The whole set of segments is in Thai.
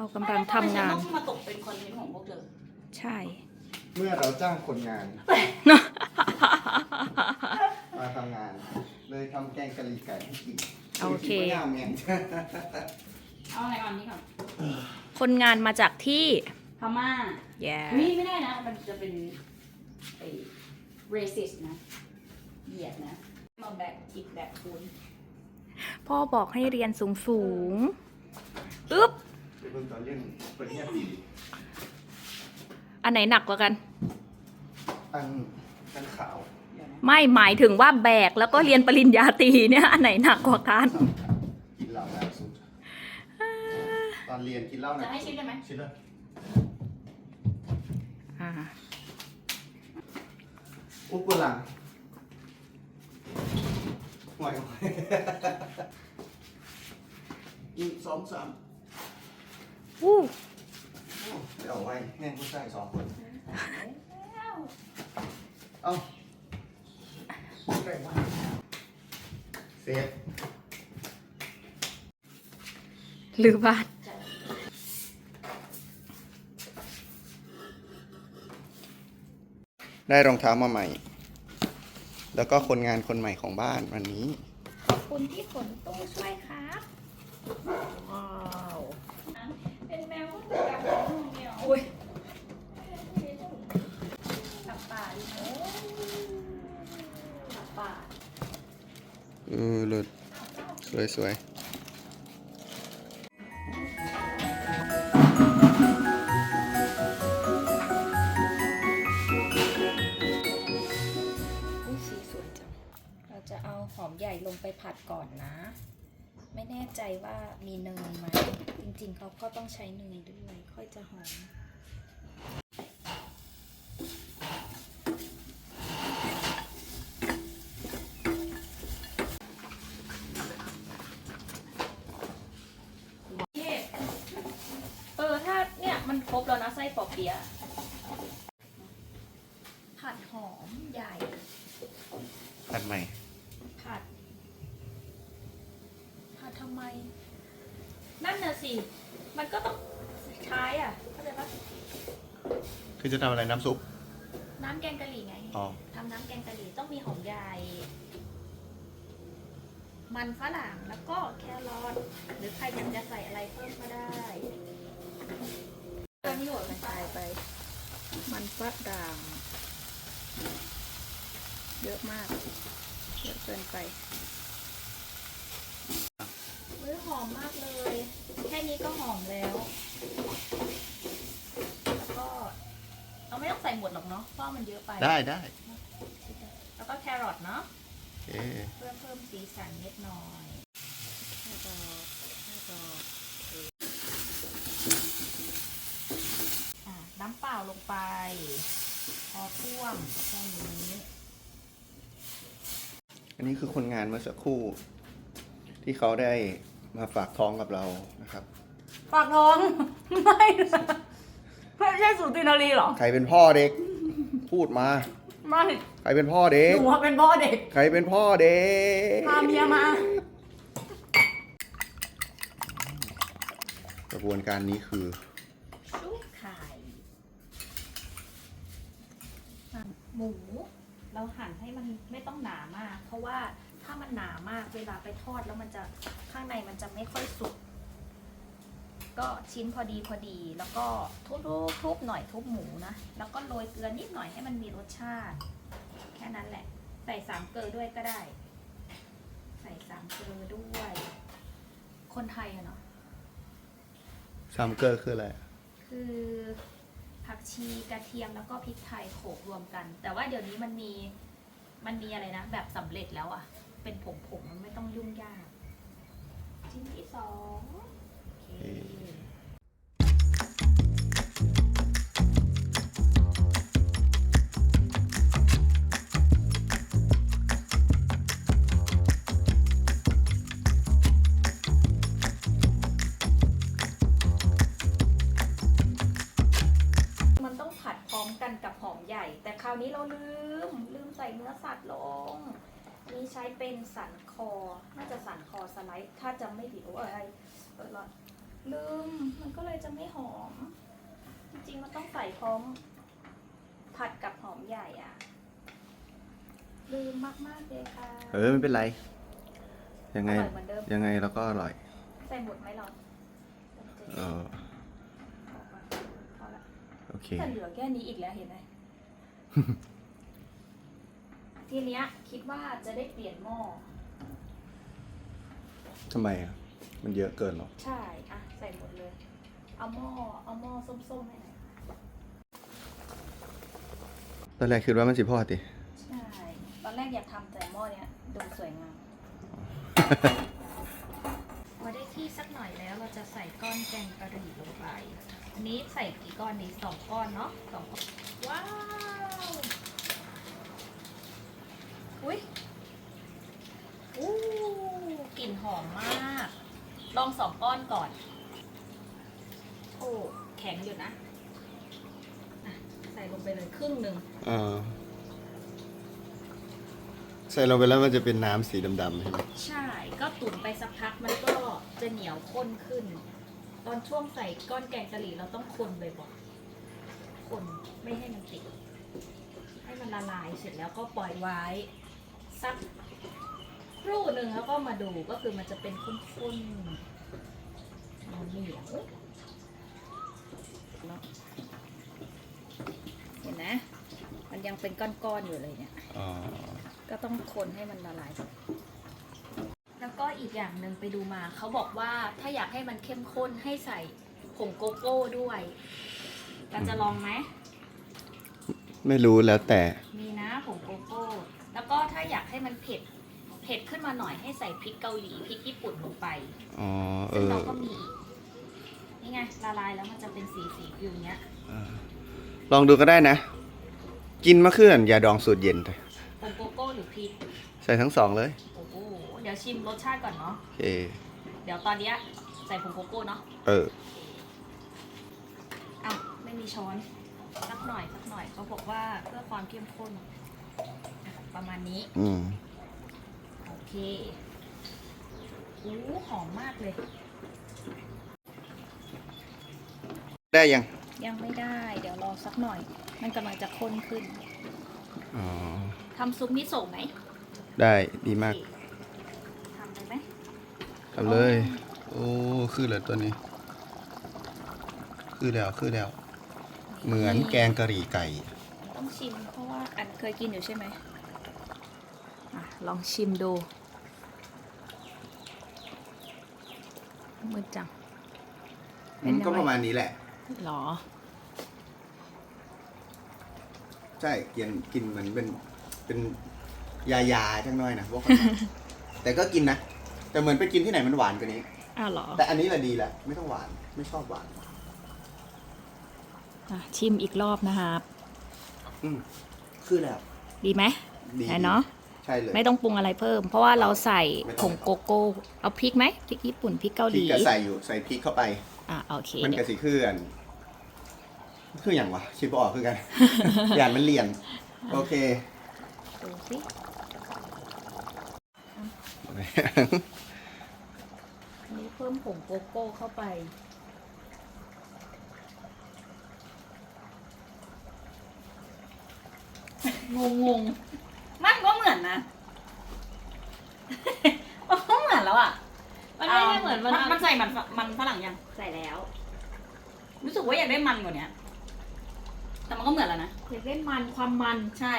เรากำลังทำงานไม่ต้องมาตกเป็นคอนเทนต์ของพวกเธอใช่ เมื่อเราจ้างคนงานมาทำงาน เลยทำแกงกะหรี่ไก่ให้กินโอเคดว่าย่างแมงเอาอะไรก่อนนี้ก่อนคนงานมาจากที่พม่าแย่นี่ไม่ได้นะ มันจะเป็นไอ้ racist นะ เหยียดนะ มาแบกผิดแบกคุณพ่อบอกให้เรียนสูงสูงๆอึ๊บ เดี๋ยวเพิ่งตอนเรื่องปริญญาตรีอันไหนหนักกว่ากัน อันอันขาวเดี๋ยวนะไม่หมายถึงว่าแบกแล้วก็เรียนปริญญาตรีเนี่ยอันไหนหนักกว่ากัน กินเหล้าหนาวสุด ตอนเรียนกินเหล้าหจะนะให้ชิมได้ไหมชิลเลยอ่าอุกุลังห่วยห่วยอีกสองสามวู้โอ้เดี๋ยวเอาไว้แม่งผู้ชายสองคน เอ้าเซฟหรือบ้านได้รองเท้ามาใหม่ แล้วก็คนงานคนใหม่ของบ้านวันนี้ ขอบคุณที่ขนตู้ช่วยครับ ว้าว เป็นแมวก็จะกลับข องแมวอุ้ยกลับป่าดิโอ้กลับป่า เออเลิศสวยสวยอุ้ งเขาก็ต้องใช้เนยด้วย ค่อยจะหอม เออ ถ้าเนี่ย มันครบแล้วนะ ไส้ปอเปียะผัดหอมใหญ่ ผัดใหม่ ผัด ผัดทำไม นั่นน่ะ สิมันก็ต้องใช้อะเข้าใจปะคือจะทำอะไรน้ำซุป น้ำแกงกะหรี่ไงอ๋อ ทำน้ำแกงกะหรี่ต้องมีหอมใหญ่มันฝรั่งแล้วก็แครอทหรือใครอยากจะใส่อะไรเพิ่มก็ได้ตอนนี้โหลดมันใส่ไป มันฝรั่งเยอะมาก เยอะเกินไปเฮ้ ยหอมมากเลย แค่นี้ก็หอมแล้ว แล้วก็เราไม่ต้องใส่หมดหรอกเนาะเพราะมันเยอะไป ได้ได้ แล้วก็แครอทเนาะโอเคเพื่อเพิ่มสีสันนิดหน่อยแครอทแครอทอะน้ำเปล่าลงไป พอท่วมแค่นี้อันนี้คือคนงานเมื่อสักครู่ ที่เขาได้ มาฝากท้องกับเรานะครับ ฝากท้อง ไม่นะไม่ใช่สูตินารีหรอ ใครเป็นพ่อเด็ก พูดมา ไม่ใครเป็นพ่อเด็กหนูว่าเป็นพ่อเด็ก ใครเป็นพ่อเด็กพาเมียมา กระบวนการนี้คือชุบไข่หั่นหมู เราหั่นให้มันไม่ต้องหนามาก เพราะว่าถ้ามันหนามากเวลาไปทอดแล้วมันจะ ข้างในมันจะไม่ค่อยสุก ก็ชิ้นพอดีพอดี แล้วก็ทุบๆทุบหน่อยทุบหมูนะ แล้วก็โรยเกลือนิดหน่อยให้มันมีรสชาติ แค่นั้นแหละ ใส่สามเกลือด้วยก็ได้ ใส่สามเกลือด้วย คนไทยอะเนาะซัมเกอร์คืออะไร คือผักชีกระเทียมแล้วก็พริกไทยโขลกรวมกัน แต่ว่าเดี๋ยวนี้มันมีมันมีอะไรนะ แบบสำเร็จแล้วอะ่ะเป็นผงผงๆมันไม่ต้องยุ่งยาก ชิ้นที่สองโอเคมันต้องผัดพร้อมกันกับหอมใหญ่ แต่คราวนี้เราลืม ลืมใส่เนื้อสัตว์ลง นี่ใช้เป็นสันคอ น่าจะสันคอสไลด์ ถ้าจำไม่ผิดโอ้ยเออรอดลืม มันก็เลยจะไม่หอม จริงๆ มันต้องใส่พร้อม ผัดกับหอมใหญ่อะลืมมากๆเลยค่ะ เออไม่เป็นไร ยังไง อร่อยเหมือนเดิม ยังไงเราก็อร่อย ใส่หมดไหมเราเออพอละโอเค แต่เหลือแค่นี้อีกแล้วเห็นไหม ทีเนี้ยคิดว่าจะได้เปลี่ยนหม้อ ทำไมอะ มันเยอะเกินเหรอ ใช่ อะ ใส่หมดเลย เอาหม้อ เอาหม้อส้มๆให้หน่อยตอนแรกคิดว่ามันสิพ่อติใช่ ตอนแรกอยากทำแต่หม้อเนี้ยดูสวยงาม พอได้ที่สักหน่อยแล้วเราจะใส่ก้อนแกงกะหรี่ลงไป อันนี้ใส่กี่ก้อนดีสองก้อนเนาะสองก้อนว้าว อุ้ยอู้กลิ่นหอมมาก ลองสองก้อนก่อน โอ้ แข็งอยู่นะอะใส่ลงไปเลยครึ่งหนึ่ง อ่าใส่ลงไปแล้วมันจะเป็นน้ำสีดำๆใช่ไหมใช่ ก็ตุ๋นไปสักพักมันก็จะเหนียวข้นขึ้น ตอนช่วงใส่ก้อนแกงกะหรี่เราต้องคนบ่อยๆคนไม่ให้มันติด ให้มันละลายเสร็จแล้วก็ปล่อยไว้ สักครู่หนึ่งแล้วก็มาดูก็คือมันจะเป็นข้นๆมันเหนียวเนอะเห็นไหมมันยังเป็นก้อนๆอยู่เลยเนี่ย อ๋อก็ต้องคนให้มันละลายแล้วก็อีกอย่างหนึ่งไปดูมาเขาบอกว่าถ้าอยากให้มันเข้มข้นให้ใส่ผงโกโก้ด้วยเราจะลองไหมไม่รู้แล้วแต่ มีนะผงโกโก้ แล้วก็ถ้าอยากให้มันเผ็ดเผ็ดขึ้นมาหน่อยให้ใส่พริกเกาหลีพริกญี่ปุ่นลงไปอ๋อเอซึ่งอเราก็มีอีกนี่ไงละลายแล้วมันจะเป็นสีสีๆอยู่เนี้ย ลองดูก็ได้นะ กินมะเขือนยาดองสูตรเย็นเลยผงโกโก้หรือพริกใส่ทั้งสองเลยโอ้โหเดี๋ยวชิมรสชาติก่อนเนาะโอเคเดี๋ยวตอนเนี้ยใส่ผงโกโก้เนาะเออ อ้าวไม่มีช้อน สักหน่อยสักหน่อยเขาบอกว่าเพื่อความเข้มข้นอะ ประมาณนี้ อืมโอเคอู้หอมมากเลย ได้ยังยังไม่ได้ เดี๋ยวรอสักหน่อย มันกำลังจะข้นขึ้นอ๋อทำซุปมิโซะไหมได้ดีมากโอเคทำเลยไหมทำเลย โอ้คือเลยตัวนี้ คือแล้วคือแล้ว เหมือนแกงกะหรี่ไก่ ต้องชิมเพราะว่าอันเคยกินอยู่ใช่ไหมอะ ลองชิมดู มืดจังเป็นยังไงก็ประมาณนี้แหละ หรอ ใช่กินกินเหมือนเป็นเป็นยายาจังน้อยนะว่าแต่ก็กินนะ แต่เหมือนไปกินที่ไหนมันหวานกว่านี้ อ้าวเหรอ แต่อันนี้แหละดีแหละไม่ต้องหวาน ไม่ชอบหวานอะชิมอีกรอบนะครับ อืมคือแล้ว ดีไหมดีไหนเนาะ ใช่เลยไม่ต้องปรุงอะไรเพิ่ม เพราะว่าเราใส่ไม่ผต้องงโกโก้ เอาพริกไหมพริกญี่ปุ่นพริกเกาหพริลีกก็ใส่อยู่ใส่พริกเข้าไป อะโอเคมันเดี๋กยวระสีเคลื่อนคืออย่างวะคิดบออกคือกัน อย่านมันเรียน โอเค ดูสิอันนี้เพิ่มผงโกโก้เข้าไป งงงมั นก็เหมือนนะ มันก็เหมือนแล้วอะ มันไม่ได้เหมือนมันมันใส่มันฝมันฝรั่งยัง ใส่แล้ว รู้สึกว่าอยากได้มันกว่านี้แต่มันก็เหมือนแล้วนะ อยากได้มันความมันใช่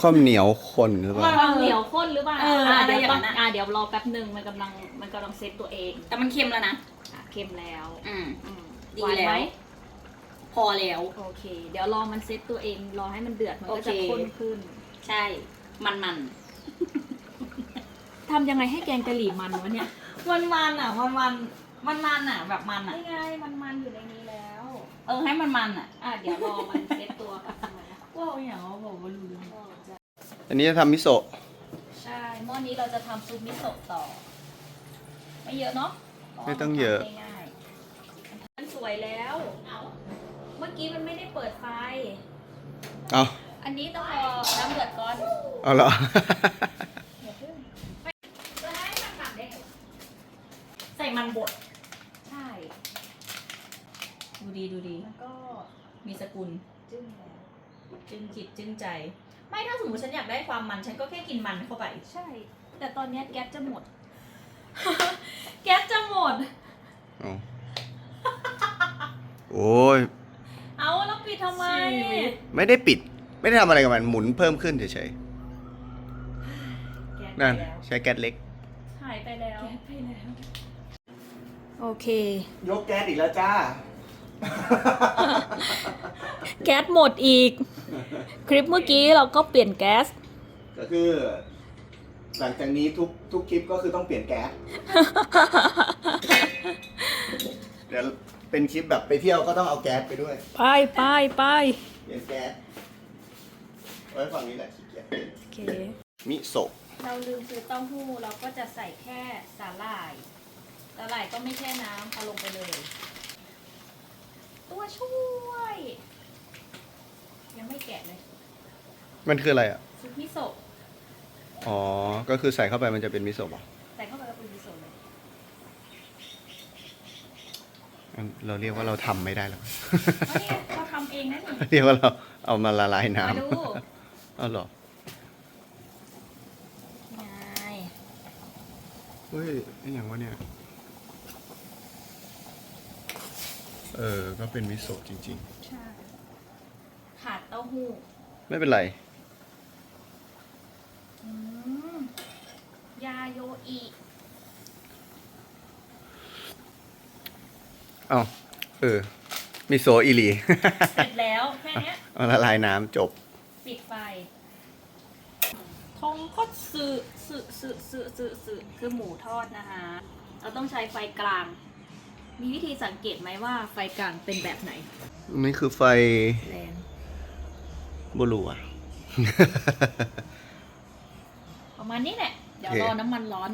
ความเหนียวคนหรือเปล่าความเหนียวข้นหรือเปล่าเอออะไรเดี๋ยวอย่างนั้ต้องนอะอะเดี๋ยวรอแป๊บหนึ่งมันกำลังมันกำลังเซตตัวเอง แต่มันเค็มแล้วนะอะเค็มแล้ว อืมอืมดีหวานแล้วไหมพอแล้ว โอเค เดี๋ยวรอมันเซตตัวเอง รอให้มันเดือด มันก็จะโอเคข้นขึ้น ใช่ มันมันทำยังไงให้แกงกะหรี่มันวะเนี่ย มันมันอะ มันมันมันมันอะ แบบมันอะ นี่ไงมันมันอยู่ในนี้แล้ว เออให้มันมันอะ อะเดี๋ยวรอมันเซตตัวกันนะว้าวอย่างว่าบอกว่ารู้เรื่องอันนี้จะทำมิโซะใช่หม้อนี้เราจะทำซุปมิโซะต่อ ไม่เยอะเนาะพราว่าไม่ต้องเยอะมันทำง่ายๆมันสวยแล้ว เมื่อกี้มันไม่ได้เปิดไฟ เอา อันนี้ต้องรอน้ำเดือดก่อนเอาเหรออย่าเพิ่งจะให้มันหมักได้ไงใส่มันบด ใช่ ดูดีดูดี แล้วก็มีสกุล จึ้งแล้วจึ้งจิตจึ้งใจ ไม่ถ้าสมมติฉันอยากได้ความมัน ฉันก็แค่กินมันเข้าไป ใช่ แต่ตอนเนี้ยแก๊สจะหมด แก๊สจะหมด เอาโอ้ยเอาแล้วปิดทำไม ชีวิต ไม่ได้ปิด ไม่ได้ทำอะไรกับมันหมุนเพิ่มขึ้นเฉยแก๊สๆไปนั่นแล้วใช้แก๊สเล็ก หายไปแล้วแก๊สไปแล้ว โอเค ยกแก๊สอีกแล้วจ้า แก๊สหมดอีก คลิปเมื่อกี้เราก็เปลี่ยนแก๊ส ก็คือ หลังจากนี้ทุกทุกคลิปก็คือต้องเปลี่ยนแก๊ส เดี๋ยวเป็นคลิปแบบไปเที่ยวก็ต้องเอาแก๊สไปด้วย ไปไปไปเปลี่ยนแก๊ส ไว้ฝั่งนี้แหละขี้เกียจโอเค มิโซะเราลืมซื้อเต้าหู้เราก็จะใส่แค่สาหร่ายสาหร่ายก็ไม่แช่น้ำเอาลงไปเลย ตัวช่วย ยังไม่แกะเลยมันคืออะไรอะ ซุปมิโซะอ๋อ ก็คือใส่เข้าไปมันจะเป็นมิโซะเหรอใส่เข้าไปแล้วเป็นมิโซะเลยงั้นเราเรียกว่าเราทำไม่ได้หรอกเอาเนี่ยเราทำเองนะนี่เรียกว่าเราเอามาละลายน้มาดูำเอาเหรอไงเฮ้ยนี่อย่างวะเนี่ย เออ ก็เป็นมิโซะจริง ใช่ขาดเต้าหู้ๆ ไม่เป็นไร อืมยาโยอิเอาเออ มิโซะอีหลี เสร็จแล้วแค่เนี้ย เอาละลายน้ำจบ ปิดไฟทงคตสึสึสึสึสึสึคือหมูทอดนะคะ เราต้องใช้ไฟกลาง มีวิธีสังเกตไหมว่าไฟกลางเป็นแบบไหน นี่คือไฟแรงบุรูอะประมาณนี้แหละ เดี๋ยวโอเค รอน้ำมันร้อน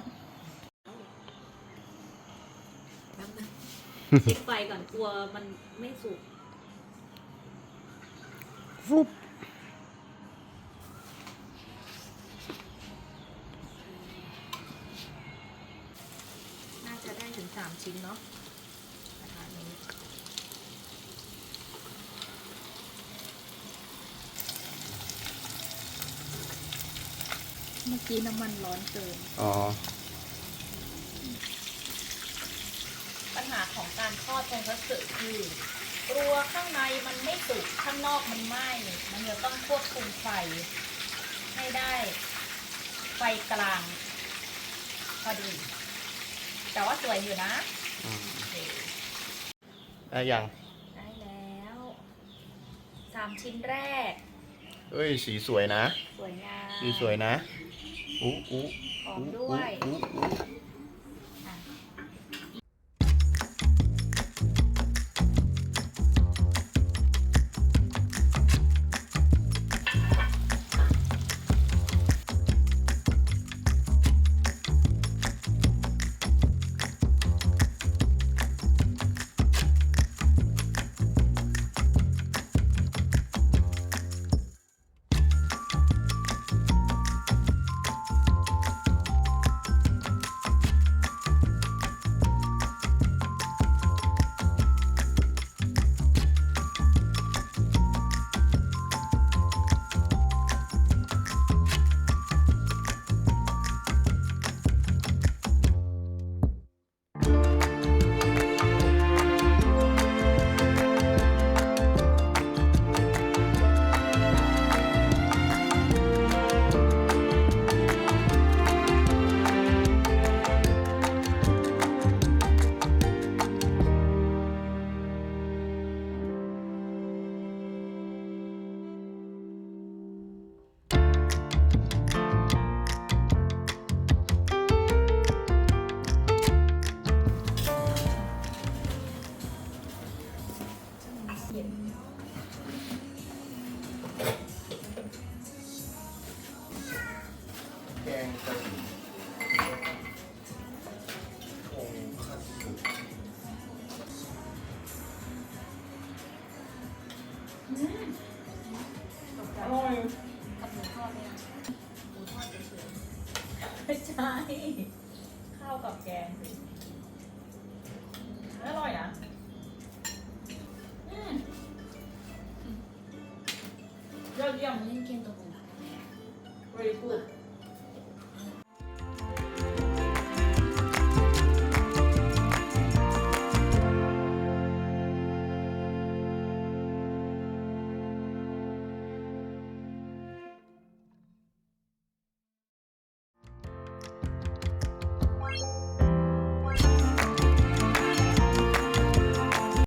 แป๊บนึงเช็คไฟก่อนกลัวมันไม่สุก ฟุบ น่าจะได้ถึง สามชิ้นเนาะกระทะนี้เมื่อกี้น้ำมันร้อนเกิน อ๋อ ปัญหาของการทอดทงคัตสึคือกลัวข้างในมันไม่สุกข้างนอกมันไหม้มันจะต้องควบคุมไฟ ให้ได้ไฟกลางพอดี แต่ว่าสวยอยู่นะอืมโอเคได้ยังได้แล้วสามชิ้นแรก เอ้ย สีสวยนะ สวยงามสีสวยนะอู้อู้หอมด้วยอู้อู้อ่ 也 Very good.